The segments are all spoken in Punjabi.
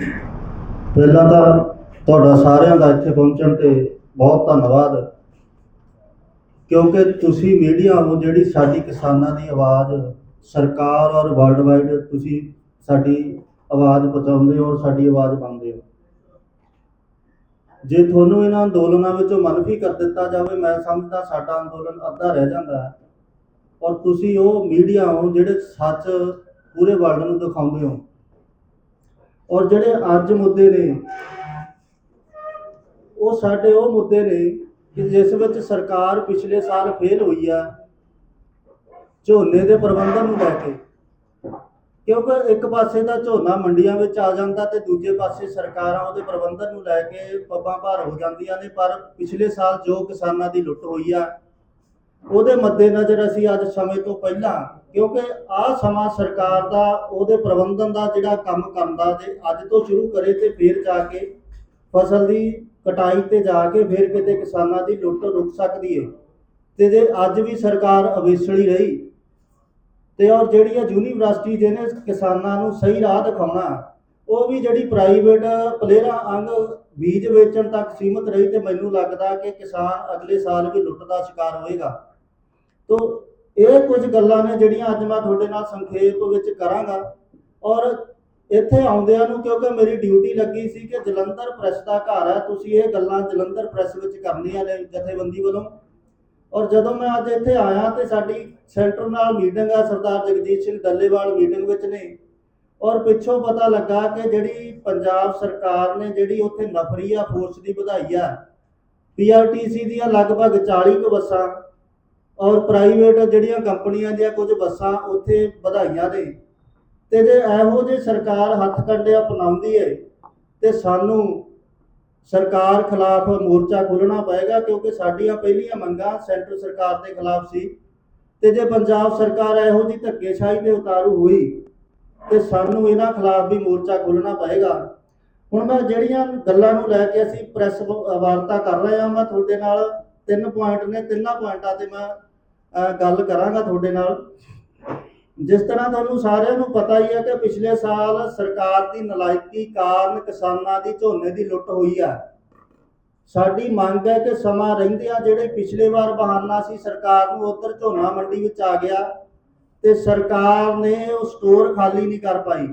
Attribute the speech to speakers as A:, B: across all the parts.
A: ਪਹਿਲਾਂ ਤਾਂ ਤੁਹਾਡਾ ਸਾਰਿਆਂ ਦਾ ਇੱਥੇ ਪਹੁੰਚਣ ਤੇ ਬਹੁਤ ਧੰਨਵਾਦ। ਕਿਉਂਕਿ ਤੁਸੀਂ ਮੀਡੀਆ ਹੋ ਜਿਹੜੀ ਸਾਡੀ ਕਿਸਾਨਾਂ ਦੀ ਆਵਾਜ਼, ਸਰਕਾਰ ਔਰ ਵਰਲਡ ਵਾਈਡ ਤੁਸੀਂ ਸਾਡੀ ਆਵਾਜ਼ ਪਹੁੰਚਾਉਂਦੇ ਹੋ ਔਰ ਸਾਡੀ ਆਵਾਜ਼ ਬਣਦੇ ਹੋ। ਜੇ ਤੁਹਾਨੂੰ ਇਹਨਾਂ ਅੰਦੋਲਨਾਂ ਵਿੱਚੋਂ ਮਨਫੀ ਕਰ ਦਿੱਤਾ ਜਾਵੇ, ਮੈਂ ਸਮਝਦਾ ਸਾਡਾ ਅੰਦੋਲਨ ਅੱਧਾ ਰਹਿ ਜਾਂਦਾ ਹੈ। ਔਰ ਤੁਸੀਂ ਉਹ ਮੀਡੀਆ ਹੋ ਜਿਹੜੇ ਸੱਚ ਪੂਰੇ ਵਰਲਡ ਨੂੰ ਦਿਖਾਉਂਦੇ ਹੋ। ਔਰ ਜਿਹੜੇ ਅੱਜ ਮੁੱਦੇ ਨੇ, ਉਹ ਸਾਡੇ ਉਹ ਮੁੱਦੇ ਨੇ ਕਿ ਜਿਸ ਵਿੱਚ ਸਰਕਾਰ ਪਿਛਲੇ ਸਾਲ ਫੇਲ ਹੋਈ ਆ, ਝੋਨੇ ਦੇ ਪ੍ਰਬੰਧਨ ਨੂੰ ਲੈ ਕੇ। ਕਿਉਂਕਿ ਇੱਕ ਪਾਸੇ ਤਾਂ ਝੋਨਾ ਮੰਡੀਆਂ ਵਿੱਚ ਆ ਜਾਂਦਾ ਤੇ ਦੂਜੇ ਪਾਸੇ ਸਰਕਾਰਾਂ ਉਹਦੇ ਪ੍ਰਬੰਧਨ ਨੂੰ ਲੈ ਕੇ ਪੱਬਾਂ ਭਾਰ ਹੋ ਜਾਂਦੀਆਂ ਨੇ, ਪਰ ਪਿਛਲੇ ਸਾਲ ਜੋ ਕਿਸਾਨਾਂ ਦੀ ਲੁੱਟ ਹੋਈ ਆ ਉਹਦੇ ਮੱਦੇਨਜ਼ਰ ਅਸੀਂ ਅੱਜ ਸਮੇਂ ਤੋਂ ਪਹਿਲਾਂ, ਕਿਉਂਕਿ ਆਹ ਸਮਾਂ ਸਰਕਾਰ ਦਾ, ਉਹਦੇ ਪ੍ਰਬੰਧਨ ਦਾ ਜਿਹੜਾ ਕੰਮ ਕਰਨ ਜੇ ਅੱਜ ਤੋਂ ਸ਼ੁਰੂ ਕਰੇ ਤੇ ਫਿਰ ਜਾ ਕੇ ਫਸਲ ਦੀ ਕਟਾਈ ਤੇ ਜਾ ਕੇ ਫਿਰ ਕਿਤੇ ਕਿਸਾਨਾਂ ਦੀ ਲੁੱਟ ਰੁਕ ਸਕਦੀ ਹੈ ਤੇ ਜੇ ਅੱਜ ਵੀ ਸਰਕਾਰ ਅਵੇਸਲੀ ਰਹੀ ਤੇ ਔਰ ਜਿਹੜੀਆਂ ਯੂਨੀਵਰਸਿਟੀ ਜਿਹਨੇ ਕਿਸਾਨਾਂ ਨੂੰ ਸਹੀ ਰਾਹ ਦਿਖਾਉਣਾ, ਉਹ ਵੀ ਜਿਹੜੀ ਪ੍ਰਾਈਵੇਟ ਪਲੇਅਰਾਂ ਅੰਗ ਬੀਜ ਵੇਚਣ ਤੱਕ ਸੀਮਤ ਰਹੀ ਤੇ ਮੈਨੂੰ ਲੱਗਦਾ ਕਿ ਕਿਸਾਨ ਅਗਲੇ ਸਾਲ ਵੀ ਲੁੱਟ ਦਾ ਸ਼ਿਕਾਰ ਹੋਏਗਾ। ਤੋ ਇਹ ਕੁਝ ਗੱਲਾਂ ਨੇ ਜਿਹੜੀਆਂ ਅੱਜ ਮੈਂ ਤੁਹਾਡੇ ਨਾਲ ਸੰਖੇਪ ਵਿੱਚ ਕਰਾਂਗਾ। ਔਰ ਇੱਥੇ ਆਉਂਦਿਆਂ ਨੂੰ ਕਿਉਂਕਿ ਮੇਰੀ ਡਿਊਟੀ ਲੱਗੀ ਸੀ ਕਿ ਜਲੰਧਰ ਪ੍ਰੈਸ ਦਾ ਘਰ ਹੈ, ਤੁਸੀਂ ਇਹ ਗੱਲਾਂ ਜਲੰਧਰ ਪ੍ਰੈਸ ਵਿੱਚ ਕਰਨੀਆਂ ਨੇ ਜਥੇਬੰਦੀ ਵੱਲੋਂ। ਔਰ ਜਦੋਂ ਮੈਂ ਅੱਜ ਇੱਥੇ ਆਇਆ ਤੇ ਸਾਡੀ ਸੈਂਟਰ ਨਾਲ ਮੀਟਿੰਗ ਆ ਸਰਦਾਰ ਜਗਜੀਤ ਸਿੰਘ ਡੱਲੇਵਾਲ ਮੀਟਿੰਗ ਵਿੱਚ ਨੇ। ਔਰ ਪਿੱਛੋਂ ਪਤਾ ਲੱਗਾ ਕਿ ਜਿਹੜੀ ਪੰਜਾਬ ਸਰਕਾਰ ਨੇ ਜਿਹੜੀ ਉੱਥੇ ਨਫਰੀਆ ਫੋਰਸ ਦੀ ਵਧਾਈ ਆ ਪੀਆਰਟੀਸੀ ਦੀਆਂ ਲਗਭਗ 40 ਕੁ ਬੱਸਾਂ ਔਰ ਪ੍ਰਾਈਵੇਟ ਜਿਹੜੀਆਂ ਕੰਪਨੀਆਂ ਦੀਆਂ ਕੁਝ ਬੱਸਾਂ ਉੱਥੇ ਵਧਾਈਆਂ ਨੇ। ਤੇ ਜੇ ਇਹੋ ਜਿਹੀ ਸਰਕਾਰ ਹੱਥ ਕੰਡੇ ਅਪਣਾਉਂਦੀ ਹੈ ਤੇ ਸਾਨੂੰ ਸਰਕਾਰ ਖਿਲਾਫ ਮੋਰਚਾ ਖੋਲ੍ਹਣਾ ਪਏਗਾ, ਕਿਉਂਕਿ ਸਾਡੀਆਂ ਪਹਿਲੀਆਂ ਮੰਗਾਂ ਸੈਂਟਰ ਸਰਕਾਰ ਦੇ ਖਿਲਾਫ ਸੀ। ਤੇ ਜੇ ਪੰਜਾਬ ਸਰਕਾਰ ਇਹੋ ਜਿਹੀ ਧੱਕੇਸ਼ਾਹੀ ਤੇ ਉਤਾਰੂ ਹੋਈ, ਤੇ ਸਾਨੂੰ ਇਹਨਾਂ ਖਿਲਾਫ ਵੀ ਮੋਰਚਾ ਖੋਲਣਾ ਪਏਗਾ। ਹੁਣ ਮੈਂ ਜਿਹੜੀਆਂ ਗੱਲਾਂ ਨੂੰ ਲੈ ਕੇ ਅਸੀਂ ਪ੍ਰੈਸ ਵਾਰਤਾ ਕਰ ਰਹੇ ਹਾਂ, ਮੈਂ ਤੁਹਾਡੇ ਨਾਲ ਤਿੰਨ ਪੁਆਇੰਟ ਨੇ, ਤਿੰਨਾਂ ਪੁਆਇੰਟਾਂ ਤੇ ਮੈਂ ਗੱਲ ਕਰਾਂਗਾ ਤੁਹਾਡੇ ਨਾਲ। ਜਿਸ ਤਰ੍ਹਾਂ ਤੁਹਾਨੂੰ ਸਾਰਿਆਂ ਨੂੰ ਪਤਾ ਹੀ ਹੈ ਕਿ ਪਿਛਲੇ ਸਾਲ ਸਰਕਾਰ ਦੀ ਨਲਾਇਕੀ ਕਾਰਨ ਕਿਸਾਨਾਂ ਦੀ ਝੋਨੇ ਦੀ ਲੁੱਟ ਹੋਈ ਆ। ਸਾਡੀ ਮੰਗ ਹੈ ਕਿ ਸਮਾਂ ਰਹਿੰਦਿਆਂ ਜਿਹੜੇ ਪਿਛਲੇ ਵਾਰ ਬਹਾਨਾ ਸੀ ਸਰਕਾਰ ਨੂੰ, ਉਧਰ ਝੋਨਾ ਮੰਡੀ ਵਿੱਚ ਆ ਗਿਆ ਤੇ ਸਰਕਾਰ ਨੇ ਉਹ ਸਟੋਰ ਖਾਲੀ ਨਹੀਂ ਕਰ ਪਾਈ।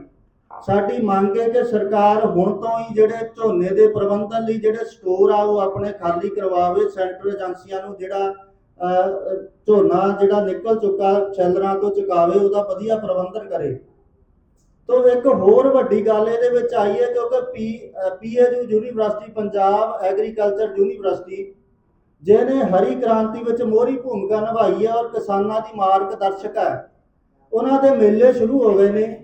A: ਸਾਡੀ ਮੰਗ ਹੈ ਕਿ ਸਰਕਾਰ ਹੁਣ ਤੋਂ ਹੀ ਜਿਹੜੇ ਝੋਨੇ ਦੇ ਪ੍ਰਬੰਧਨ ਲਈ ਜਿਹੜੇ ਸਟੋਰ ਆ, ਉਹ ਆਪਣੇ ਖਾਲੀ ਕਰਵਾਵੇ। ਸੈਂਟਰ ਏਜੰਸੀਆਂ ਨੂੰ ਜਿਹੜਾ ਝੋਨਾ ਜਿਹੜਾ ਨਿਕਲ ਚੁੱਕਾ ਸ਼ੈਲਰਾਂ ਤੋਂ ਚੁਕਾਵੇ, ਉਹਦਾ ਵਧੀਆ ਪ੍ਰਬੰਧਨ ਕਰੇ। ਤੋਂ ਇੱਕ ਹੋਰ ਵੱਡੀ ਗੱਲ ਇਹਦੇ ਵਿੱਚ ਆਈ ਹੈ, ਕਿਉਂਕਿ P PAU university Punjab agriculture university ਜਿਹਨੇ ਹਰੀ ਕ੍ਰਾਂਤੀ ਵਿੱਚ ਮੋਹਰੀ ਭੂਮਿਕਾ ਨਿਭਾਈ ਹੈ ਔਰ ਕਿਸਾਨਾਂ ਦੀ ਮਾਰਗਦਰਸ਼ਕ ਹੈ। ਉਹਨਾਂ ਦੇ ਮੇਲੇ ਸ਼ੁਰੂ ਹੋ ਗਏ ਨੇ।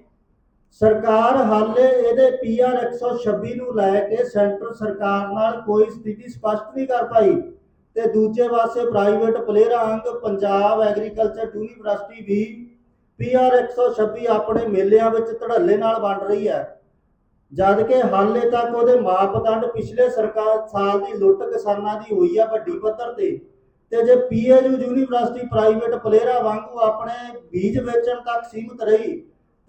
A: ਸਰਕਾਰ ਹਾਲੇ ਇਹਦੇ ਪੀਆਰ 126 ਨੂੰ ਲੈ ਕੇ ਸੈਂਟਰ ਸਰਕਾਰ ਨਾਲ ਕੋਈ ਸਥਿਤੀ ਸਪਸ਼ਟ ਨਹੀਂ ਕਰ ਪਾਈ। ਤੇ ਦੂਜੇ ਪਾਸੇ ਪ੍ਰਾਈਵੇਟ ਪਲੇਅਰ ਅੰਗ ਪੰਜਾਬ ਐਗਰੀਕਲਚਰ ਯੂਨੀਵਰਸਿਟੀ ਵੀ ਪੀਆਰ 126 ਆਪਣੇ ਮੇਲਿਆਂ ਵਿੱਚ ਧੜੱਲੇ ਨਾਲ ਵੰਡ ਰਹੀ ਹੈ। ਜਦ ਕਿ ਹਾਲੇ ਤੱਕ ਉਹਦੇ ਮਾਪਦੰਡ ਪਿਛਲੇ ਸਰਕਾਰ ਸਾਲ ਦੀ ਲੁੱਟ ਕਿਸਾਨਾਂ ਦੀ ਹੋਈ ਆ ਵੱਡੀ ਪੱਧਰ ਤੇ। ਤੇ ਜੇ ਪੀਏਯੂ ਯੂਨੀਵਰਸਿਟੀ ਪ੍ਰਾਈਵੇਟ ਪਲੇਅਰਾਂ ਵਾਂਗੂ ਆਪਣੇ ਬੀਜ ਵੇਚਣ ਤੱਕ ਸੀਮਿਤ ਰਹੀ,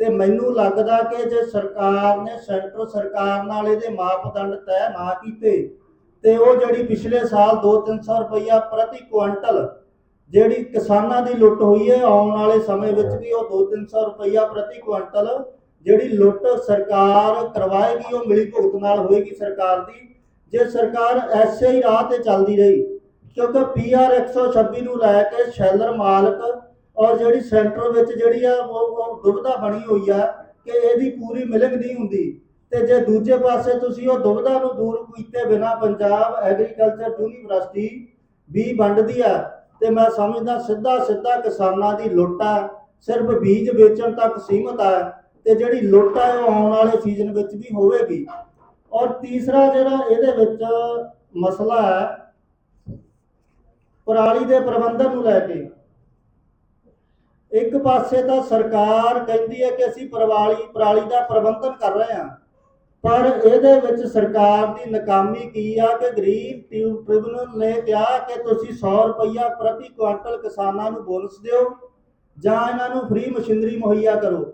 A: ਤੇ ਮੈਨੂੰ ਲੱਗਦਾ ਕਿ ਜੇ ਸਰਕਾਰ ਨੇ ਸੈਂਟਰ ਸਰਕਾਰ ਨਾਲ ਇਹਦੇ ਮਾਪਦੰਡ ਤੈਅ ਨਾ ਕੀਤੇ ਤੇ ਉਹ ਜਿਹੜੀ ਪਿਛਲੇ ਸਾਲ 2-300 ਰੁਪਈਆ ਪ੍ਰਤੀ ਕੁਇੰਟਲ ਜਿਹੜੀ ਕਿਸਾਨਾਂ ਦੀ ਲੁੱਟ ਹੋਈ ਹੈ, ਆਉਣ ਵਾਲੇ ਸਮੇਂ ਵਿੱਚ ਵੀ ਉਹ 2-300 ਰੁਪਈਆ ਪ੍ਰਤੀ ਕੁਇੰਟਲ ਜਿਹੜੀ ਲੁੱਟ ਸਰਕਾਰ ਕਰਵਾਏਗੀ, ਉਹ ਮਿਲੀ ਭੁਗਤ ਨਾਲ ਹੋਏਗੀ ਸਰਕਾਰ ਦੀ। ਜੇ ਸਰਕਾਰ ਐਸੇ ਹੀ ਰਾਹ ਤੇ ਚੱਲਦੀ ਰਹੀ, ਕਿਉਂਕਿ ਪੀਆਰ 126 ਨੂੰ ਲੈ ਕੇ ਸ਼ੈਲਰ ਮਾਲਕ ਔਰ ਜਿਹੜੀ ਸੈਂਟਰ ਵਿੱਚ ਜਿਹੜੀ ਆ, ਉਹ ਉਹ ਦੁਬਿਧਾ ਬਣੀ ਹੋਈ ਆ ਕਿ ਇਹਦੀ ਪੂਰੀ ਮਿਲਕ ਨਹੀਂ ਹੁੰਦੀ। ਤੇ ਜੇ ਦੂਜੇ ਪਾਸੇ ਤੁਸੀਂ ਉਹ ਦੁਬਿਧਾ ਨੂੰ ਦੂਰ ਕੀਤੇ ਬਿਨਾ ਪੰਜਾਬ ਐਗਰੀਕਲਚਰ ਯੂਨੀਵਰਸਿਟੀ ਵੀ ਵੰਡਦੀ ਆ, ਤੇ ਮੈਂ ਸਮਝਦਾ ਸਿੱਧਾ ਸਿੱਧਾ ਕਿਸਾਨਾਂ ਦੀ ਲੁੱਟ ਆ, ਸਿਰਫ ਬੀਜ ਵੇਚਣ ਤੱਕ ਸੀਮਤ ਆ, ਤੇ ਜਿਹੜੀ ਲੁੱਟ ਆ ਉਹ ਆਉਣ ਵਾਲੇ ਸੀਜ਼ਨ ਵਿੱਚ ਵੀ ਹੋਵੇਗੀ। ਔਰ ਤੀਸਰਾ ਜਿਹੜਾ ਇਹਦੇ ਵਿੱਚ ਮਸਲਾ ਹੈ, ਪਰਾਲੀ ਦੇ ਪ੍ਰਬੰਧਨ ਨੂੰ ਲੈ ਕੇ। ਇੱਕ ਪਾਸੇ ਤਾਂ ਸਰਕਾਰ ਕਹਿੰਦੀ ਹੈ ਕਿ ਅਸੀਂ ਪਰਾਲੀ ਪਰਾਲੀ ਦਾ ਪ੍ਰਬੰਧਨ ਕਰ ਰਹੇ ਹਾਂ। ਪਰ ਇਹਦੇ ਵਿੱਚ ਸਰਕਾਰ ਦੀ ਨਾਕਾਮੀ ਕੀ ਆ ਕਿ ਗਰੀਬ ਟਿਊ- ਟ੍ਰਿਬਿਊਨਲ ਨੇ ਕਿਹਾ ਕਿ ਤੁਸੀਂ 100 ਰੁਪਈਆ ਪ੍ਰਤੀ ਕੁਆਂਟਲ ਕਿਸਾਨਾਂ ਨੂੰ ਬੋਨਸ ਦਿਓ ਜਾਂ ਇਹਨਾਂ ਨੂੰ ਫ੍ਰੀ ਮਸ਼ੀਨਰੀ ਮੁਹੱਈਆ ਕਰੋ।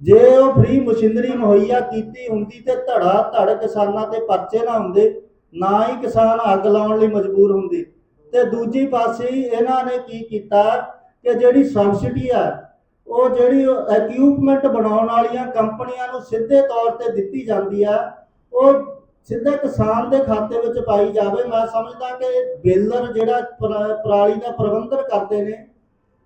A: ਜੇ ਉਹ ਫ੍ਰੀ ਮਸ਼ੀਨਰੀ ਮੁਹੱਈਆ ਕੀਤੀ ਹੁੰਦੀ ਤੇ ਧੜਾ ਧੜ ਕਿਸਾਨਾਂ ਤੇ ਪਰਚੇ ਨਾ ਹੁੰਦੇ, ਨਾ ਹੀ ਕਿਸਾਨ ਅੱਗ ਲਾਉਣ ਲਈ ਮਜਬੂਰ ਹੁੰਦੇ। ਤੇ ਦੂਜੀ ਪਾਸੇ ਇਹਨਾਂ ਨੇ ਕੀ ਕੀਤਾ ਕਿ ਜਿਹੜੀ ਸਬਸਿਡੀ ਆ ਉਹ ਜਿਹੜੀ ਇਕਵਿਪਮੈਂਟ ਬਣਾਉਣ ਵਾਲੀਆਂ ਕੰਪਨੀਆਂ ਨੂੰ ਸਿੱਧੇ ਤੌਰ ਤੇ ਦਿੱਤੀ ਜਾਂਦੀ ਆ, ਉਹ ਸਿੱਧੇ ਕਿਸਾਨ ਦੇ ਖਾਤੇ ਵਿੱਚ ਪਾਈ ਜਾਵੇ। ਮੈਂ ਸਮਝਦਾ ਕਿ ਬੇਲਰ ਜਿਹੜਾ ਪਰਾਲੀ ਦਾ ਪ੍ਰਬੰਧਨ ਕਰਦੇ ਨੇ,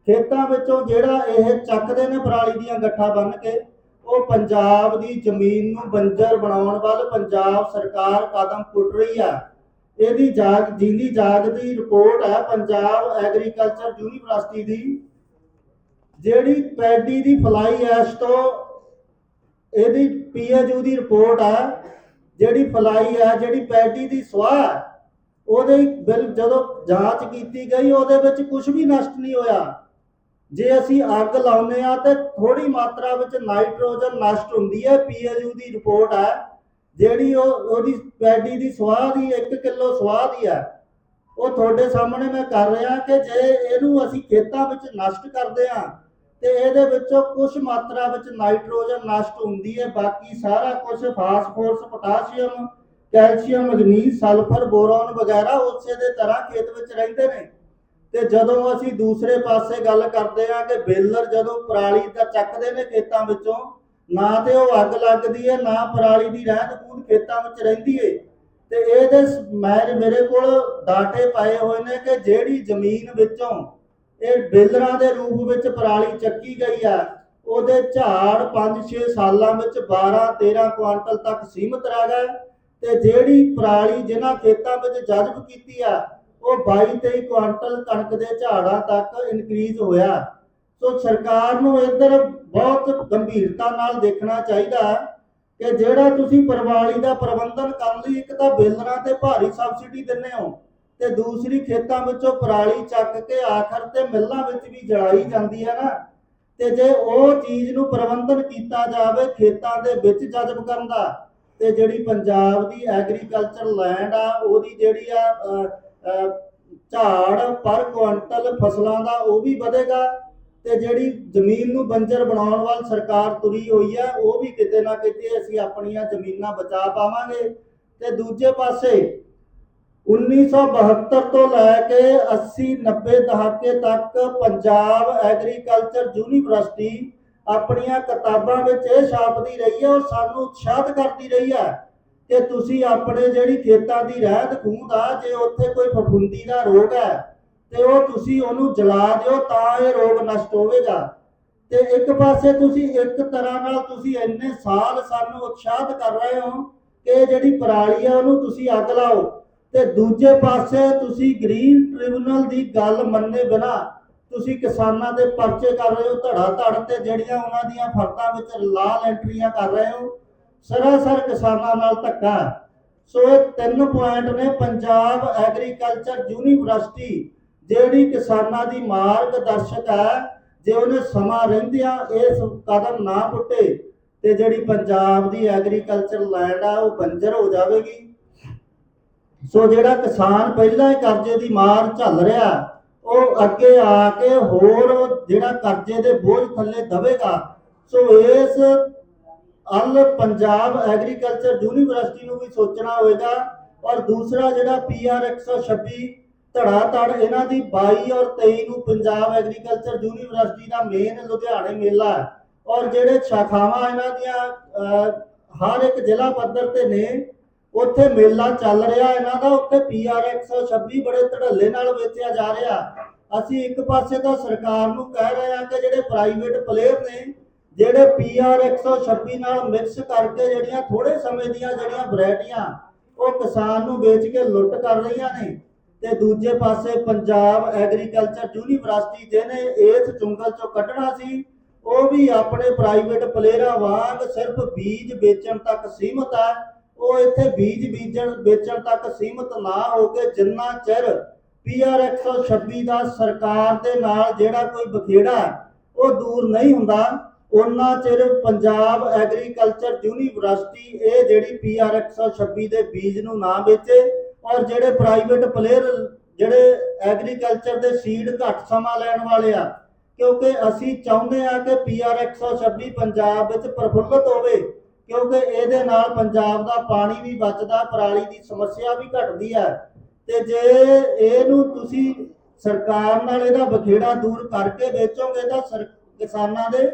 A: ਖੇਤਾਂ ਵਿੱਚੋਂ ਜਿਹੜਾ ਇਹ ਚੱਕਦੇ ਨੇ ਪਰਾਲੀ ਦੀਆਂ ਗੱਠਾਂ ਬੰਨ ਕੇ, ਉਹ ਪੰਜਾਬ ਦੀ ਜ਼ਮੀਨ ਨੂੰ ਬੰਜਰ ਬਣਾਉਣ ਵੱਲ ਪੰਜਾਬ ਸਰਕਾਰ ਕਦਮ ਪੁੱਟ ਰਹੀ ਆ। ਇਹਦੀ ਜਾਗ, ਜਿੰਦੀ ਜਾਗ ਦੀ ਰਿਪੋਰਟ ਹੈ ਪੰਜਾਬ ਐਗਰੀਕਲਚਰ ਯੂਨੀਵਰਸਿਟੀ ਦੀ। ਜਿਹੜੀ ਪੈਡੀ ਦੀ ਫਲਾਈ ਐਸ਼ ਤੋਂ ਇਹਦੀ ਪੀਐਚਯੂ ਦੀ ਰਿਪੋਰਟ ਆ ਜਿਹੜੀ ਫਲਾਈ ਹੈ ਜਿਹੜੀ ਪੈਡੀ ਦੀ ਸਵਾਹ ਹੈ, ਉਹਦੇ ਬਿਲ ਜਦੋਂ ਜਾਂਚ ਕੀਤੀ ਗਈ ਉਹਦੇ ਵਿੱਚ ਕੁਝ ਵੀ ਨਸ਼ਟ ਨਹੀਂ ਹੋਇਆ। ਜੇ ਅਸੀਂ ਅੱਗ ਲਾਉਂਦੇ ਆ ਤੇ ਥੋੜੀ ਮਾਤਰਾ ਵਿੱਚ ਨਾਈਟ੍ਰੋਜਨ ਨਸ਼ਟ ਹੁੰਦੀ ਹੈ ਪੀਐਚਯੂ ਦੀ ਰਿਪੋਰਟ ਹੈ ਜਿਹੜੀ ਉਹ ਉਹਦੀ ਪੈਡੀ ਦੀ ਸਵਾਹ ਦੀ 1 ਕਿਲੋ ਸਵਾਹ ਦੀ ਹੈ। ਉਹ ਤੁਹਾਡੇ ਸਾਹਮਣੇ ਮੈਂ ਕਰ ਰਿਹਾ ਕਿ ਜੇ ਇਹਨੂੰ ਅਸੀਂ ਖੇਤਾਂ ਵਿੱਚ ਨਸ਼ਟ ਕਰਦੇ ਆ ਤੇ ਇਹਦੇ ਵਿੱਚੋਂ ਕੁਝ ਮਾਤਰਾ ਵਿੱਚ ਨਾਈਟ੍ਰੋਜਨ ਨਸ਼ਟ ਹੁੰਦੀ ਹੈ, ਬਾਕੀ ਸਾਰਾ ਕੁਝ phosphorus, potassium, calcium, manganese, sulphur, boron ਵਗੈਰਾ ਉਸੇ ਦੇ ਤਰ੍ਹਾਂ ਖੇਤ ਵਿੱਚ ਰਹਿੰਦੇ ਨੇ। ਤੇ ਜਦੋਂ ਅਸੀਂ ਦੂਸਰੇ ਪਾਸੇ ਗੱਲ ਕਰਦੇ ਆ ਕਿ ਬੇਲਰ ਜਦੋਂ ਪਰਾਲੀ ਦਾ ਚੱਕਦੇ ਨੇ ਖੇਤਾਂ ਵਿੱਚੋਂ, ਨਾ ਤੇ ਉਹ ਅੱਗ ਲੱਗਦੀ ਹੈ, ਨਾ ਪਰਾਲੀ ਦੀ ਰਹਿੰਦ ਖੂੰਦ ਖੇਤਾਂ ਵਿੱਚ ਰਹਿੰਦੀ ਏ। ਤੇ ਇਹਦੇ ਸ- ਮੈਂ, ਮੇਰੇ ਕੋਲ ਡਾਟੇ ਪਾਏ ਹੋਏ ਨੇ ਕਿ ਜਿਹੜੀ ਜ਼ਮੀਨ ਵਿੱਚੋਂ ਇਹ ਬੇਲਰਾਂ ਦੇ ਰੂਪ ਵਿੱਚ ਪਰਾਲੀ ਚੱਕੀ ਗਈ ਆ। ਉਹਦੇ ਝਾੜ 5-6 ਸਾਲਾਂ ਵਿੱਚ 12-13 ਕੁਆਂਟਲ ਤੱਕ ਸੀਮਤ ਰਹਿ ਗਏ ਤੇ ਜਿਹੜੀ ਪਰਾਲੀ ਜਿਨ੍ਹਾਂ ਖੇਤਾਂ ਵਿੱਚ ਜਜ਼ਬ ਕੀਤੀ ਆ, ਉਹ 22-23 ਕੁਆਂਟਲ ਕਣਕ ਦੇ ਝਾੜਾਂ ਤੱਕ ਇਨਕਰੀਜ਼ ਹੋਇਆ। ਸੋ ਸਰਕਾਰ ਨੂੰ ਇੱਧਰ ਬਹੁਤ ਗੰਭੀਰਤਾ ਨਾਲ ਦੇਖਣਾ ਚਾਹੀਦਾ ਹੈ ਕਿ ਜਿਹੜਾ ਤੁਸੀਂ ਪਰਵਾਲੀ ਦਾ ਪ੍ਰਬੰਧਨ ਕਰਨ ਲਈ ਇੱਕ ਤਾਂ ਬੇਲਰਾਂ ਤੇ ਭਾਰੀ ਸਬਸਿਡੀ ਦਿੰਦੇ ਹੋ ਤੇ ਦੂਸਰੀ ਖੇਤਾਂ ਵਿੱਚੋਂ ਪਰਾਲੀ ਚੱਕ ਕੇ ਆਖਰ ਤੇ ਮਿੱਲਾਂ ਵਿੱਚ ਵੀ ਜਲਾਈ ਜਾਂਦੀ ਹੈ ਨਾ। ਤੇ ਜੇ ਉਹ ਚੀਜ਼ ਨੂੰ ਪ੍ਰਬੰਧਨ ਕੀਤਾ ਜਾਵੇ ਖੇਤਾਂ ਦੇ ਵਿੱਚ ਜਜ਼ਬ ਕਰਨ ਦਾ, ਤੇ ਜਿਹੜੀ ਪੰਜਾਬ ਦੀ ਐਗਰੀਕਲਚਰ ਲੈਂਡ ਆ, ਉਹਦੀ ਜਿਹੜੀ ਆ ਝਾੜ ਪਰ ਕੁਇੰਟਲ ਫਸਲਾਂ ਦਾ ਉਹ ਵੀ ਵਧੇਗਾ। ਤੇ ਜਿਹੜੀ ਜ਼ਮੀਨ ਨੂੰ ਬੰਜਰ ਬਣਾਉਣ ਵੱਲ ਸਰਕਾਰ ਤੁਰੀ ਹੋਈ ਹੈ ਉਹ ਵੀ ਕਿਤੇ ਨਾ ਕਿਤੇ ਅਸੀਂ ਆਪਣੀਆਂ ਜ਼ਮੀਨਾਂ ਬਚਾ ਪਾਵਾਂਗੇ। ਤੇ ਦੂਜੇ ਪਾਸੇ 1972 ਤੋਂ ਲੈ ਕੇ 80 90 ਦਹਾਕੇ ਤੱਕ ਪੰਜਾਬ ਐਗਰੀਕਲਚਰ ਯੂਨੀਵਰਸਿਟੀ ਆਪਣੀਆਂ ਕਿਤਾਬਾਂ ਵਿੱਚ ਇਹ ਛਾਪਦੀ ਰਹੀ ਹੈ ਔਰ ਸਾਨੂੰ ਉਤਸ਼ਾਹਿਤ ਕਰਦੀ ਰਹੀ ਹੈ ਕਿ ਤੁਸੀਂ ਆਪਣੇ ਜਿਹੜੀ ਖੇਤਾਂ ਦੀ ਰਹਿੰਦ ਖੂੰਹਦ ਆ, ਜੇ ਉੱਥੇ ਕੋਈ ਫਫੂੰਦੀ ਦਾ ਰੋਗ ਹੈ ਤੇ ਉਹ ਤੁਸੀਂ ਉਹਨੂੰ ਜਲਾ ਦਿਓ ਤਾਂ ਇਹ ਰੋਗ ਨਸ਼ਟ ਹੋਵੇਗਾ। ਤੇ ਇੱਕ ਪਾਸੇ ਤੁਸੀਂ ਇੱਕ ਤਰ੍ਹਾਂ ਨਾਲ ਤੁਸੀਂ ਇੰਨੇ ਸਾਲ ਸਾਨੂੰ ਉਤਸ਼ਾਹਿਤ ਕਰ ਰਹੇ ਹੋ ਕਿ ਜਿਹੜੀ ਪਰਾਲੀ ਆ, ਉਹਨੂੰ ਤੁਸੀਂ ਅੱਗ ਲਾਓ। ਤੇ ਦੂਜੇ ਪਾਸੇ ਤੁਸੀਂ ਗ੍ਰੀਨ ਟ੍ਰਿਬਿਊਨਲ ਦੀ ਗੱਲ ਮੰਨੇ ਬਿਨਾ ਤੁਸੀਂ ਕਿਸਾਨਾਂ ਦੇ ਪਰਚੇ ਕਰ ਰਹੇ ਹੋ, ਧੜਾ ਧੜ ਤੇ ਜਿਹੜੀਆਂ ਉਹਨਾਂ ਦੀਆਂ ਫਰਤਾਂ ਵਿੱਚ ਲਾਲ ਐਂਟਰੀਆਂ ਕਰ ਰਹੇ ਹੋ, ਸਰਾਸਰ ਕਿਸਾਨਾਂ ਨਾਲ ਧੱਕਾ ਸੋ ਇਹ ਤਿੰਨ ਪੁਆਇੰਟ ਨੇ, ਪੰਜਾਬ ਐਗਰੀਕਲਚਰ ਯੂਨੀਵਰਸਿਟੀ, ਜਿਹੜੀ ਕਿਸਾਨਾਂ ਦੀ ਮਾਰਗਦਰਸ਼ਕ ਹੈ, ਜੇ ਉਹਨੇ ਸਮਾਂ ਰਹਿੰਦਿਆਂ ਇਸ ਕਦਮ ਨਾ ਪੁੱਟੇ ਤੇ ਜਿਹੜੀ ਪੰਜਾਬ ਦੀ ਐਗਰੀਕਲਚਰ ਲੈਂਡ ਆ, ਉਹ ਬੰਜਰ ਹੋ ਜਾਵੇਗੀ। ਸੋ ਜਿਹੜਾ ਕਿਸਾਨ ਪਹਿਲਾਂ ਹੀ ਕਰਜ਼ੇ ਦੀ ਮਾਰ ਝੱਲ ਰਿਹਾ, ਉਹ ਅੱਗੇ ਆ ਕੇ ਹੋਰ ਜਿਹੜਾ ਕਰਜ਼ੇ ਦੇ ਬੋਝ ਥੱਲੇ ਦਵੇਗਾ। ਸੋ ਇਸ ਅਲ ਪੰਜਾਬ ਐਗਰੀਕਲਚਰ ਯੂਨੀਵਰਸਿਟੀ ਨੂੰ ਵੀ ਸੋਚਣਾ ਹੋਵੇਗਾ। ਔਰ ਦੂਸਰਾ ਜਿਹੜਾ ਪੀਆਰ 126 ਧੜਾ ਧੜ ਇਹਨਾਂ ਦੀ 22 ਔਰ 23 ਨੂੰ ਪੰਜਾਬ ਐਗਰੀਕਲਚਰ ਯੂਨੀਵਰਸਿਟੀ ਦਾ ਮੇਨ ਲੁਧਿਆਣੇ ਮੇਲਾ ਹੈ। ਔਰ ਜਿਹੜੇ ਸ਼ਾਖਾਵਾਂ ਇਹਨਾਂ ਦੀਆਂ ਹਰ ਇੱਕ ਜ਼ਿਲ੍ਹਾ ਪੱਧਰ ਤੇ ਨੇ ਉੱਥੇ ਮੇਲਾ ਚੱਲ ਰਿਹਾ, ਇਹਨਾਂ ਦਾ ਉੱਥੇ ਪੀਆਰ 126 ਬੜੇ ਧੜੱਲੇ ਨਾਲ ਵੇਚਿਆ ਜਾ ਰਿਹਾ। ਅਸੀਂ ਇੱਕ ਪਾਸੇ ਤਾਂ ਸਰਕਾਰ ਨੂੰ ਕਹਿ ਰਹੇ ਹਾਂ ਕਿ ਜਿਹੜੇ ਪ੍ਰਾਈਵੇਟ ਪਲੇਅਰ ਨੇ, ਜਿਹੜੇ ਪੀਆਰ 126 ਨਾਲ ਮਿਕਸ ਕਰਕੇ ਜਿਹੜੀਆਂ ਥੋੜੇ ਸਮੇਂ ਦੀਆਂ ਜਿਹੜੀਆਂ ਵੈਰਾਈਟੀਆਂ, ਉਹ ਕਿਸਾਨ ਨੂੰ ਵੇਚ ਕੇ ਲੁੱਟ ਕਰ ਰਹੀਆਂ ਨੇ। ਤੇ ਦੂਜੇ ਪਾਸੇ ਪੰਜਾਬ ਐਗਰੀਕਲਚਰ ਯੂਨੀਵਰਸਿਟੀ ਜਿਹਨੇ ਇਸ ਜੰਗਲ ਚੋਂ ਕੱਢਣਾ ਸੀ, ਉਹ ਵੀ ਆਪਣੇ ਪ੍ਰਾਈਵੇਟ ਪਲੇਅਰਾਂ ਵਾਂਗ ਸਿਰਫ ਬੀਜ ਵੇਚਣ ਤੱਕ ਸੀਮਤ ਹੈ ਉਹ ਇੱਥੇ ਬੀਜ ਬੀਜਣ, ਵੇਚਣ ਤੱਕ ਸੀਮਤ ਨਾ ਹੋ ਕੇ ਜਿੰਨਾ ਚਿਰ ਪੀਆਰ 126 ਦਾ ਸਰਕਾਰ ਦੇ ਨਾਲ ਜਿਹੜਾ ਕੋਈ ਬਖੇੜਾ ਉਹ ਦੂਰ ਨਹੀਂ ਹੁੰਦਾ ਉਹਨਾਂ ਚਿਰ ਪੰਜਾਬ ਐਗਰੀਕਲਚਰ ਯੂਨੀਵਰਸਿਟੀ ਇਹ ਜਿਹੜੀ ਪੀਆਰ 126 ਦੇ ਬੀਜ ਨੂੰ ਨਾ ਵੇਚੇ ਔਰ ਜਿਹੜੇ ਪ੍ਰਾਈਵੇਟ ਪਲੇਅਰ ਜਿਹੜੇ ਐਗਰੀਕਲਚਰ ਦੇ ਸੀਡ ਘੱਟ ਸਮਾਂ ਲੈਣ ਵਾਲੇ ਆ, ਕਿਉਂਕਿ ਅਸੀਂ ਚਾਹੁੰਦੇ ਆ ਕਿ ਪੀਆਰ 126 ਪੰਜਾਬ ਵਿੱਚ ਪ੍ਰਫੁੱਲਤ ਹੋਵੇ ਕਿਉਂਕਿ ਇਹਦੇ ਨਾਲ ਪੰਜਾਬ ਦਾ ਪਾਣੀ ਵੀ ਬਚਦਾ, ਪਰਾਲੀ ਦੀ ਸਮੱਸਿਆ ਵੀ ਘਟਦੀ ਹੈ। ਤੇ ਜੇ ਇਹਨੂੰ ਤੁਸੀਂ ਸਰਕਾਰ ਨਾਲ ਇਹਦਾ ਬਖੇੜਾ ਦੂਰ ਕਰਕੇ ਵੇਚੋਗੇ ਤਾਂ ਕਿਸਾਨਾਂ ਦੇ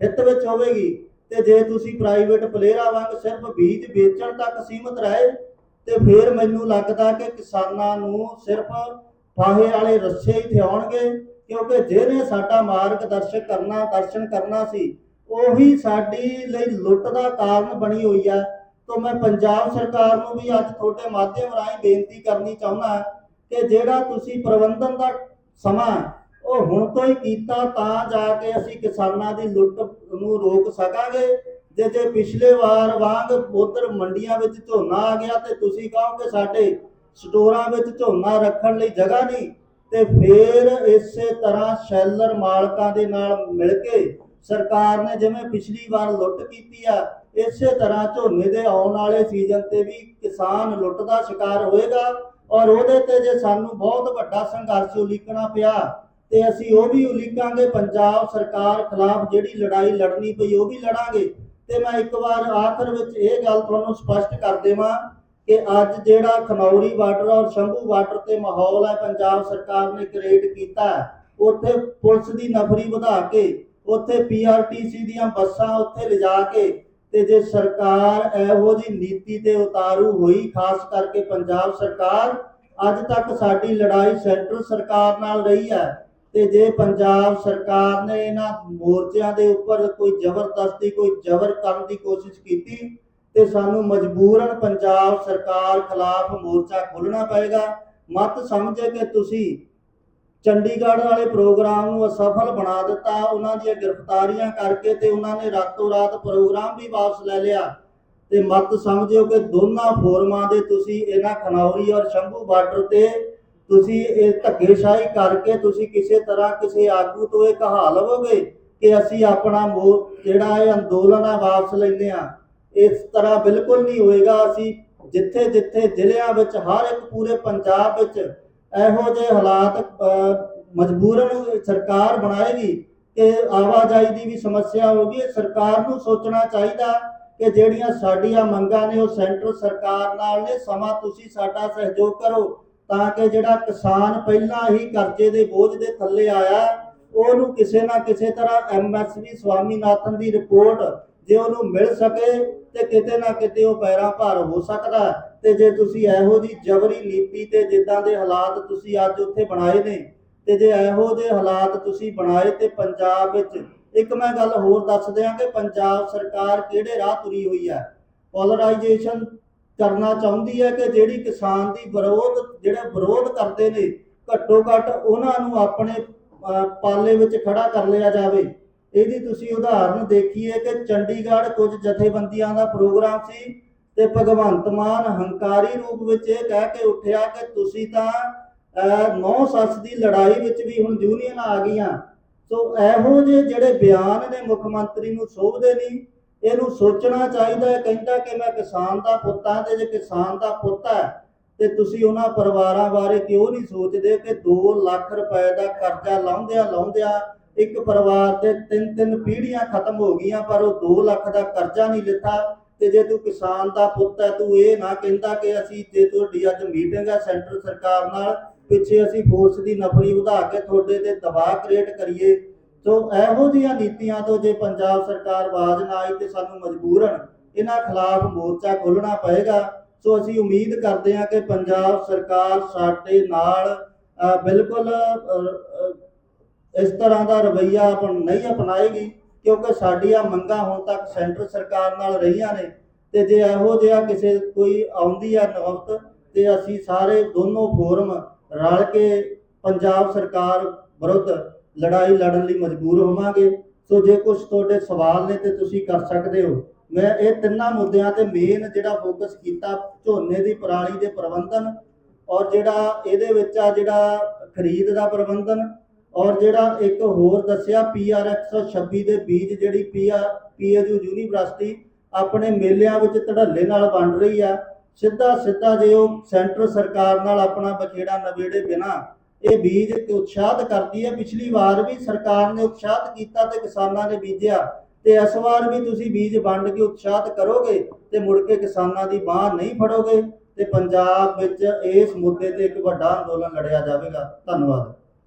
A: ਹਿੱਤ ਵਿੱਚ ਹੋਵੇਗੀ। ਤੇ ਜੇ ਤੁਸੀਂ ਪ੍ਰਾਈਵੇਟ ਪਲੇਅਰਾਂ ਵਾਂਗ ਸਿਰਫ ਬੀਜ ਵੇਚਣ ਤੱਕ ਸੀਮਤ ਰਹੇ, ਤੇ ਫਿਰ ਮੈਨੂੰ ਲੱਗਦਾ ਕਿ ਕਿਸਾਨਾਂ ਨੂੰ ਸਿਰਫ ਫਾਹੇ ਵਾਲੇ ਰੱਸੇ ਹੀ ਥਿਆਉਣਗੇ, ਕਿਉਂਕਿ ਜਿਹਨੇ ਸਾਡਾ ਮਾਰਗਦਰਸ਼ਕ ਕਰਨਾ, ਦਰਸ਼ਨ ਕਰਨਾ ਸੀ ਉਹੀ ਸਾਡੀ ਲਈ ਲੁੱਟ ਦਾ ਕਾਰਨ ਬਣੀ ਹੋਈ ਹੈ ਤਾਂ ਮੈਂ ਪੰਜਾਬ ਸਰਕਾਰ ਨੂੰ ਵੀ ਅੱਜ ਤੁਹਾਡੇ ਮਾਧਿਅਮ ਰਾਹੀਂ ਬੇਨਤੀ ਕਰਨੀ ਚਾਹੁੰਦਾ ਕਿ ਜਿਹੜਾ ਤੁਸੀਂ ਪ੍ਰਬੰਧਨ ਦਾ ਸਮਾਂ ਉਹ ਹੁਣ ਤੋਂ ਹੀ ਕੀਤਾ ਤਾਂ ਜਾ ਕੇ ਅਸੀਂ ਕਿਸਾਨਾਂ ਦੀ ਲੁੱਟ ਨੂੰ ਰੋਕ ਸਕਾਂਗੇ। ਜੇ ਜੇ ਪਿਛਲੇ ਵਾਰ ਵਾਂਗ ਉਧਰ ਮੰਡੀਆਂ ਵਿੱਚ ਝੋਨਾ ਆ ਗਿਆ ਤੇ ਤੁਸੀਂ ਕਹੋ ਕਿ ਸਾਡੇ ਸਟੋਰਾਂ ਵਿੱਚ ਝੋਨਾ ਰੱਖਣ ਲਈ ਜਗ੍ਹਾ ਨਹੀਂ, ਤੇ ਫੇਰ ਇਸੇ ਤਰ੍ਹਾਂ ਸ਼ੈਲਰ ਮਾਲਕਾਂ ਦੇ ਨਾਲ ਮਿਲ ਕੇ ਸਰਕਾਰ ਨੇ ਜਿਵੇਂ ਪਿਛਲੀ ਵਾਰ ਲੁੱਟ ਕੀਤੀ ਆ, ਇਸੇ ਤਰ੍ਹਾਂ ਝੋਨੇ ਦੇ ਆਉਣ ਵਾਲੇ ਸੀਜ਼ਨ ਤੇ ਵੀ ਕਿਸਾਨ ਲੁੱਟ ਦਾ ਸ਼ਿਕਾਰ ਹੋਏਗਾ ਔਰ ਉਹਦੇ ਤੇ ਜੇ ਸਾਨੂੰ ਬਹੁਤ ਵੱਡਾ ਸੰਘਰਸ਼ ਉਲੀਕਣਾ ਪਿਆ ਤੇ ਅਸੀਂ ਉਹ ਵੀ ਉਲੀਕਾਂਗੇ, ਪੰਜਾਬ ਸਰਕਾਰ ਖਿਲਾਫ ਜਿਹੜੀ ਲੜਾਈ ਲੜਨੀ ਪਈ ਉਹ ਵੀ ਲੜਾਂਗੇ। ਤੇ ਮੈਂ ਇੱਕ ਵਾਰ ਆਖਰ ਵਿੱਚ ਇਹ ਗੱਲ ਤੁਹਾਨੂੰ ਸਪਸ਼ਟ ਕਰ ਦੇਵਾਂ ਕਿ ਅੱਜ ਜਿਹੜਾ ਖਨੌਰੀ ਬਾਰਡਰ ਔਰ ਸ਼ੰਭੂ ਬਾਰਡਰ ਤੇ ਮਾਹੌਲ ਹੈ, ਪੰਜਾਬ ਸਰਕਾਰ ਨੇ ਕ੍ਰੀਏਟ ਕੀਤਾ, ਉੱਥੇ ਪੁਲਿਸ ਦੀ ਨਫਰੀ ਵਧਾ ਕੇ ਉੱਥੇ ਪੀਆਰਟੀਸੀ ਦੀਆਂ ਬੱਸਾਂ ਉੱਥੇ ਲਿਜਾ ਕੇ ਤੇ ਜੇ ਸਰਕਾਰ ਇਹੋ ਜੀ ਨੀਤੀ ਤੇ ਉਤਾਰੂ ਹੋਈ, ਖਾਸ ਕਰਕੇ ਪੰਜਾਬ ਸਰਕਾਰ, ਅੱਜ ਤੱਕ ਸਾਡੀ ਲੜਾਈ ਸੈਂਟਰ ਸਰਕਾਰ ਨਾਲ ਰਹੀ ਹੈ ਤੇ ਜੇ ਪੰਜਾਬ ਸਰਕਾਰ ਨੇ ਇਹਨਾਂ ਮੋਰਚਿਆਂ ਦੇ ਉੱਪਰ ਕੋਈ ਜ਼ਬਰਦਸਤੀ, ਕੋਈ ਜ਼ਬਰ ਕਰਨ ਦੀ ਕੋਸ਼ਿਸ਼ ਕੀਤੀ ਤੇ ਸਾਨੂੰ ਮਜਬੂਰਨ ਪੰਜਾਬ ਸਰਕਾਰ ਖਿਲਾਫ ਮੋਰਚਾ ਖੋਲਣਾ ਪਏਗਾ। ਮਤ ਸਮਝੇ ਕਿ ਤੁਸੀਂ ਚੰਡੀਗੜ੍ਹ ਵਾਲੇ ਪ੍ਰੋਗਰਾਮ ਨੂੰ ਅਸਫਲ ਬਣਾ ਦਿੱਤਾ, ਉਹਨਾਂ ਦੀਆਂ ਗ੍ਰਿਫਤਾਰੀਆਂ ਕਰਕੇ ਤੇ ਉਹਨਾਂ ਨੇ ਰਾਤੋਂ ਰਾਤ ਪ੍ਰੋਗਰਾਮ ਵੀ ਵਾਪਸ ਲੈ ਲਿਆ। ਤੇ ਮਤ ਸਮਝਿਓ ਕਿ ਦੋਨਾਂ ਫੋਰਮਾਂ ਦੇ ਤੁਸੀਂ ਇਹਨਾਂ ਖਨੌਰੀ ਔਰ ਸ਼ੰਭੂ ਬਾਰਡਰ ਤੇ ਤੁਸੀਂ ਇਹ ਧੱਕੇਸ਼ਾਹੀ ਕਰਕੇ ਤੁਸੀਂ ਕਿਸੇ ਤਰ੍ਹਾਂ ਕਿਸੇ ਆਗੂ ਤੋਂ ਇਹ ਕਹਾ ਲਵੋਗੇ ਕਿ ਅਸੀਂ ਆਪਣਾ ਮੋ, ਜਿਹੜਾ ਇਹ ਅੰਦੋਲਨ ਆ ਵਾਪਸ ਲੈਂਦੇ ਆ ਇਸ ਤਰ੍ਹਾਂ ਬਿਲਕੁਲ ਨਹੀਂ ਹੋਏਗਾ। ਅਸੀਂ ਜਿੱਥੇ ਜਿੱਥੇ ਜ਼ਿਲ੍ਹਿਆਂ ਵਿੱਚ, ਹਰ ਇੱਕ ਪੂਰੇ ਪੰਜਾਬ ਵਿੱਚ ਇਹੋ ਜਿਹੇ ਹਾਲਾਤ ਮਜਬੂਰਨ ਸਰਕਾਰ ਬਣਾਏਗੀ ਕਿ ਆਵਾਜਾਈ ਦੀ ਵੀ ਸਮੱਸਿਆ ਹੋਗੀ ਸਰਕਾਰ ਨੂੰ ਸੋਚਣਾ ਚਾਹੀਦਾ ਕਿ ਜਿਹੜੀਆਂ ਸਾਡੀਆਂ ਮੰਗਾਂ ਨੇ ਉਹ ਸੈਂਟਰ ਸਰਕਾਰ ਨਾਲ ਨੇ। ਸਮਾਂ ਤੁਸੀਂ ਸਾਡਾ ਸਹਿਯੋਗ ਕਰੋ ਤਾਂ ਕਿ ਜਿਹੜਾ ਕਿਸਾਨ ਪਹਿਲਾਂ ਹੀ ਕਰਜ਼ੇ ਦੇ ਬੋਝ ਦੇ ਥੱਲੇ ਆਇਆ, ਉਹਨੂੰ ਕਿਸੇ ਨਾ ਕਿਸੇ ਤਰ੍ਹਾਂ ਐਮਐਸਵੀ ਸਵਾਮੀਨਾਥਨ ਦੀ ਰਿਪੋਰਟ ਜੇ ਉਹਨੂੰ ਮਿਲ ਸਕੇ ਤੇ ਕਿਤੇ ਨਾ ਕਿਤੇ ਉਹ ਪੈਰਾਂ ਭਾਰ ਹੋ ਸਕਦਾ ਤੇ ਜੇ ਤੁਸੀਂ ਇਹੋ ਜੀ ਜਬਰੀ ਨੀਤੀ ਤੇ ਜਿੱਦਾਂ ਦੇ ਹਾਲਾਤ ਤੁਸੀਂ ਅੱਜ ਉੱਥੇ ਬਣਾਏ ਨੇ, ਤੇ ਜੇ ਇਹੋ ਜਿਹੇ ਹਾਲਾਤ ਤੁਸੀਂ ਬਣਾਏ ਤੇ ਪੰਜਾਬ ਵਿੱਚ, ਇੱਕ ਮੈਂ ਗੱਲ ਹੋਰ ਦੱਸ ਦਿਆਂ ਕਿ ਪੰਜਾਬ ਸਰਕਾਰ ਕਿਹੜੇ ਰਾਹ ਤੁਰੀ ਹੋਈ ਹੈ? ਪੋਲਰਾਈਜੇਸ਼ਨ ਕਰਨਾ ਚਾਹੁੰਦੀ ਹੈ ਕਿ ਜਿਹੜੀ ਕਿਸਾਨ ਦੀ ਵਿਰੋਧ, ਜਿਹੜੇ ਵਿਰੋਧ ਕਰਦੇ ਨੇ, ਘੱਟੋ ਘੱਟ ਉਹਨਾਂ ਨੂੰ ਆਪਣੇ ਪਾਲੇ ਵਿੱਚ ਖੜਾ ਕਰ ਲਿਆ ਜਾਵੇ। ਇਹਦੀ ਤੁਸੀਂ ਉਦਾਹਰਨ ਦੇਖੀਏ ਕਿ ਚੰਡੀਗੜ੍ਹ ਕੁਝ ਜਥੇਬੰਦੀਆਂ ਦਾ ਪ੍ਰੋਗਰਾਮ ਸੀ ਤੇ ਭਗਵੰਤ ਮਾਨ ਹੰਕਾਰੀ ਰੂਪ ਵਿੱਚ ਇਹ ਕਹਿ ਕੇ ਉੱਠਿਆ ਕਿ ਤੁਸੀਂ ਤਾਂ ਨੌ ਸੱਸ ਦੀ ਲੜਾਈ ਵਿੱਚ ਵੀ ਹੁਣ ਯੂਨੀਅਨ ਆ ਗਈਆਂ। ਸੋ ਇਹੋ ਜਿਹੇ ਜਿਹੜੇ ਬਿਆਨ ਨੇ ਮੁੱਖ ਮੰਤਰੀ ਨੂੰ ਸੋਭਦੇ ਨਹੀਂ, ਇਹਨੂੰ ਸੋਚਣਾ ਚਾਹੀਦਾ ਹੈ, ਕਹਿੰਦਾ ਕਿ ਮੈਂ ਕਿਸਾਨ ਦਾ ਪੁੱਤ ਹਾਂ ਤੇ ਜੇ ਕਿਸਾਨ ਦਾ ਪੁੱਤ ਹੈ, ਤੇ ਤੁਸੀਂ ਉਹਨਾਂ ਪਰਿਵਾਰਾਂ ਬਾਰੇ ਕਿਉਂ ਨਹੀਂ ਸੋਚਦੇ ਕਿ 2 ਲੱਖ ਰੁਪਏ ਦਾ ਕਰਜ਼ਾ ਲਾਉਂਦਿਆਂ ਲਾਉਂਦਿਆਂ ਇੱਕ ਪਰਿਵਾਰ ਦੇ ਤਿੰਨ ਤਿੰਨ ਪੀੜ੍ਹੀਆਂ ਖਤਮ ਹੋ ਗਈਆਂ, ਪਰ ਉਹ 2 ਲੱਖ ਦਾ ਕਰਜ਼ਾ ਨਹੀਂ ਲਿੱਤਾ। ਤੇ ਜੇ ਤੂੰ ਕਿਸਾਨ ਦਾ ਪੁੱਤ ਹੈ, ਤੂੰ ਇਹ ਨਾ ਕਹਿੰਦਾ ਕਿ ਅਸੀਂ ਜੇ ਤੁਹਾਡੀ ਅੱਜ ਮੀਟਿੰਗ ਹੈ ਸੈਂਟਰ ਸਰਕਾਰ ਨਾਲ, ਪਿੱਛੇ ਅਸੀਂ ਫੋਰਸ ਦੀ ਨਫਰੀ ਵਧਾ ਕੇ ਤੁਹਾਡੇ ਤੇ ਦਬਾਅ ਕ੍ਰੀਏਟ ਕਰੀਏ। ਸੋ ਇਹੋ ਜਿਹੀਆਂ ਨੀਤੀਆਂ ਤੋਂ ਜੇ ਪੰਜਾਬ ਸਰਕਾਰ ਆਵਾਜ਼ ਨਾ ਆਈ ਤੇ ਸਾਨੂੰ ਮਜਬੂਰਨ ਇਹਨਾਂ ਖਿਲਾਫ ਮੋਰਚਾ ਖੋਲਣਾ ਪਏਗਾ। ਸੋ ਅਸੀਂ ਉਮੀਦ ਕਰਦੇ ਹਾਂ ਕਿ ਪੰਜਾਬ ਸਰਕਾਰ ਸਾਡੇ ਨਾਲ ਬਿਲਕੁਲ ਇਸ ਤਰ੍ਹਾਂ ਦਾ ਰਵੱਈਆ ਆਪਣ ਨਹੀਂ ਅਪਣਾਏਗੀ, ਕਿਉਂਕਿ ਸਾਡੀਆਂ ਮੰਗਾਂ ਹੁਣ ਤੱਕ ਸੈਂਟਰ ਸਰਕਾਰ ਨਾਲ ਰਹੀਆਂ ਨੇ ਤੇ ਜੇ ਇਹੋ ਜਿਹਾ ਕਿਸੇ ਕੋਈ ਆਉਂਦੀ ਆ ਨੌਬਤ ਤੇ ਅਸੀਂ ਸਾਰੇ ਦੋਨੋਂ ਫੋਰਮ ਰਲ ਕੇ ਪੰਜਾਬ ਸਰਕਾਰ ਵਿਰੁੱਧ ਲੜਾਈ ਲੜਨ ਲਈ ਮਜਬੂਰ ਹੋਵਾਂਗੇ। ਸੋ ਜੇ ਕੁਝ ਤੁਹਾਡੇ ਸਵਾਲ ਨੇ ਤੇ ਤੁਸੀਂ ਕਰ ਸਕਦੇ ਹੋ। ਮੈਂ ਇਹ ਤਿੰਨਾਂ ਮੁੱਦਿਆਂ ਤੇ ਮੇਨ ਜਿਹੜਾ ਫੋਕਸ ਕੀਤਾ ਝੋਨੇ ਦੀ ਪਰਾਲੀ ਦੇ ਪ੍ਰਬੰਧਨ ਔਰ ਜਿਹੜਾ ਇਹਦੇ ਵਿੱਚ ਆ ਜਿਹੜਾ ਖਰੀਦ ਦਾ ਪ੍ਰਬੰਧਨ ਔਰ ਜਿਹੜਾ ਇੱਕ ਹੋਰ ਦੱਸਿਆ ਪੀਆਰ 126 ਦੇ ਬੀਜ ਜਿਹੜੀ ਪੀਆ ਪੀਏਯੂ ਯੂਨੀਵਰਸਿਟੀ ਆਪਣੇ ਮੇਲਿਆਂ ਵਿੱਚ ਧੜੱਲੇ ਨਾਲ ਵੰਡ ਰਹੀ ਆ, ਸਿੱਧਾ ਸਿੱਧਾ ਜੇ ਉਹ ਸੈਂਟਰ ਸਰਕਾਰ ਨਾਲ ਆਪਣਾ ਬਖੇੜਾ ਨਵੇੜੇ ਬਿਨਾ ਇਹ ਬੀਜ ਉਤਸ਼ਾਹਤ ਕਰਦੀ ਹੈ ਪਿਛਲੀ ਵਾਰ ਵੀ ਸਰਕਾਰ ਨੇ ਉਤਸ਼ਾਹਤ ਕੀਤਾ ਤੇ ਕਿਸਾਨਾਂ ਨੇ ਬੀਜਿਆ ਤੇ ਇਸ ਵਾਰ ਵੀ ਤੁਸੀਂ ਬੀਜ ਵੰਡ ਕੇ ਉਤਸ਼ਾਹਤ ਕਰੋਗੇ ਤੇ ਮੁੜ ਕੇ ਕਿਸਾਨਾਂ ਦੀ ਬਾਹ ਨਹੀਂ ਫੜੋਗੇ ਤੇ ਪੰਜਾਬ ਵਿੱਚ ਇਸ ਮੁੱਦੇ ਤੇ ਇੱਕ ਵੱਡਾ ਅੰਦੋਲਨ ਲੜਿਆ ਜਾਵੇਗਾ। ਧੰਨਵਾਦ।